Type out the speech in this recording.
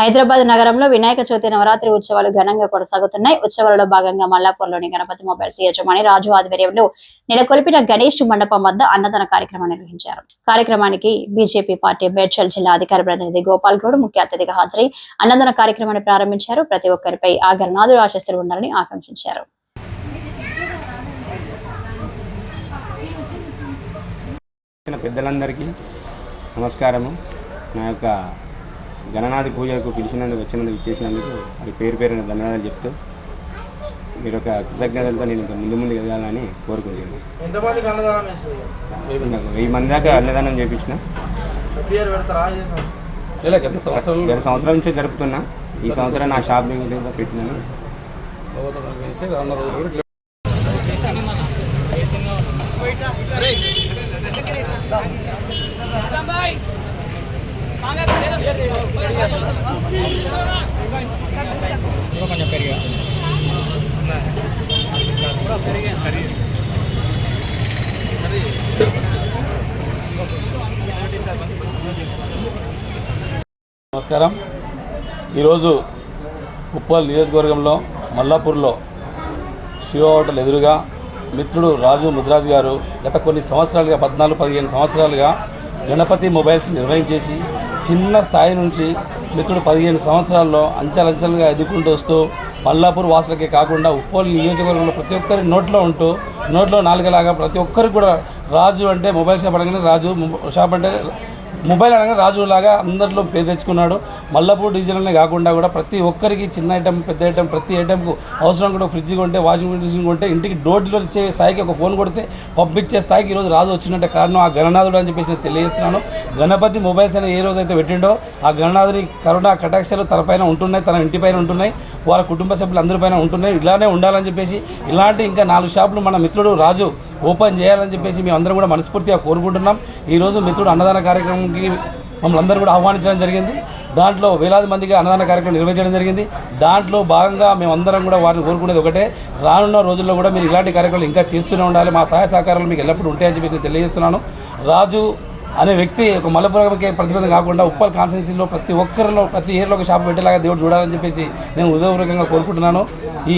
హైదరాబాద్ నగరంలో వినాయక చవితి నవరాత్రి ఉత్సవాలు ఘనంగా కొనసాగుతున్నాయి. ఉత్సవాలలో భాగంగా మల్లాపూర్లోని గణపతి మొబైల్స్ యజమాని రాజు ఆధ్వర్యంలో నెలకొల్పిన గణేష్ మండపం వద్ద అన్నదాన కార్యక్రమం నిర్వహించారు. కార్యక్రమానికి బీజేపీ పార్టీ మేడ్చల్ జిల్లా అధికార ప్రతినిధి గోపాల్ గౌడ్ ముఖ్య అతిథిగా హాజరై అన్నదాన కార్యక్రమాన్ని ప్రారంభించారు. ప్రతి ఒక్కరిపై ఆ గణనాథుడు ఆశిస్తులు ఉండాలని ఆకాంక్షించారు. పెద్దలందరికీ నమస్కారము. నా యొక్క గణనాథి పూజకు పిలిచినందుకు వచ్చినందుకు ఇచ్చేసినందుకు అది పేరు పేరున ధన్యవాదాలు చెప్తూ మీరు ఒక కృతజ్ఞతలతో నేను ఇంకా ముందు ముందు ఎదగాలని కోరుకుంటున్నాను. నాకు వెయ్యి మంది. దాకా అన్నదానం చేపించిన. గత సంవత్సరం నుంచి జరుపుతున్నా. ఈ సంవత్సరం నా షాప్ పెట్టినాను. కొంచెం పెరిగా నమస్కారం. ఈరోజు ఉప్పల్ నియోజకవర్గంలో మల్లాపూర్లో శివ హోటల్ ఎదురుగా మిత్రుడు రాజు ముద్రాజ్ గారు గత కొన్ని సంవత్సరాలుగా పద్నాలుగు పదిహేను సంవత్సరాలుగా గణపతి మొబైల్స్ నిర్వహించేసి చిన్న స్థాయి నుంచి మిత్రుడు పదిహేను సంవత్సరాల్లో అంచెలంచెలుగా ఎదుర్కొంటూ వస్తూ మల్లాపూర్ వాసులకే కాకుండా ఉప్పోలు నియోజకవర్గంలో ప్రతి ఒక్కరి నోట్లో ఉంటూ నోట్లో నాలుగలాగా ప్రతి ఒక్కరికి కూడా రాజు అంటే మొబైల్ షాప్ అనగానే రాజు షాప్ అంటే మొబైల్ అనగా రాజులాగా అందరిలో పేరు తెచ్చుకున్నాడు. మల్లపూర్ డివిజన్లోనే కాకుండా కూడా ప్రతి ఒక్కరికి చిన్న ఐటెం పెద్ద ఐటెం ప్రతి ఐటెంకు అవసరం కూడా ఫ్రిడ్జ్ కొంటే వాషింగ్ మిషన్ కొంటే ఇంటికి డోర్ డెలివరీ ఇచ్చే స్థాయికి ఒక ఫోన్ కొడితే పంపించే స్థాయికి ఈరోజు రాజు వచ్చినట్టే కారణం ఆ గణనాథుడు అని చెప్పేసి నేను తెలియజేస్తున్నాను. గణపతి మొబైల్స్ అయినా ఏ రోజు అయితే పెట్టిండో ఆ గణనాథుని కరోనా కటాక్షలు తనపైన ఉంటున్నాయి తన ఇంటి పైన ఉంటున్నాయి వాళ్ళ కుటుంబ సభ్యులు అందరి పైన ఉంటున్నాయి ఇలానే ఉండాలని చెప్పేసి ఇలాంటి ఇంకా నాలుగు షాపులు మన మిత్రుడు రాజు ఓపెన్ చేయాలని చెప్పేసి మేము అందరం కూడా మనస్ఫూర్తిగా కోరుకుంటున్నాం. ఈరోజు మిత్రుడు అన్నదాన కార్యక్రమంకి మమ్మల్ని అందరూ కూడా ఆహ్వానించడం జరిగింది. దాంట్లో వేలాది మందికి అన్నదాన కార్యక్రమం నిర్వహించడం జరిగింది. దాంట్లో భాగంగా మేమందరం కూడా వారిని కోరుకునేది ఒకటే. రానున్న రోజుల్లో కూడా మీరు ఇలాంటి కార్యక్రమాలు ఇంకా చేస్తూనే ఉండాలి. మా సహాయ సహకారాలు మీకు ఎల్లప్పుడూ ఉంటాయని చెప్పేసి నేను తెలియజేస్తున్నాను. రాజు అనే వ్యక్తి ఒక మల్లపురంకే ప్రతిబంధం కాకుండా ఉప్పల్ కాన్స్టిట్యూన్సీలో ప్రతి ఒక్కరిలో ప్రతి ఏరియాలో ఒక షాప్ పెట్టేలాగా దేవుడు చూడాలని చెప్పేసి నేను హృదయపూర్వకంగా కోరుకుంటున్నాను. ఈ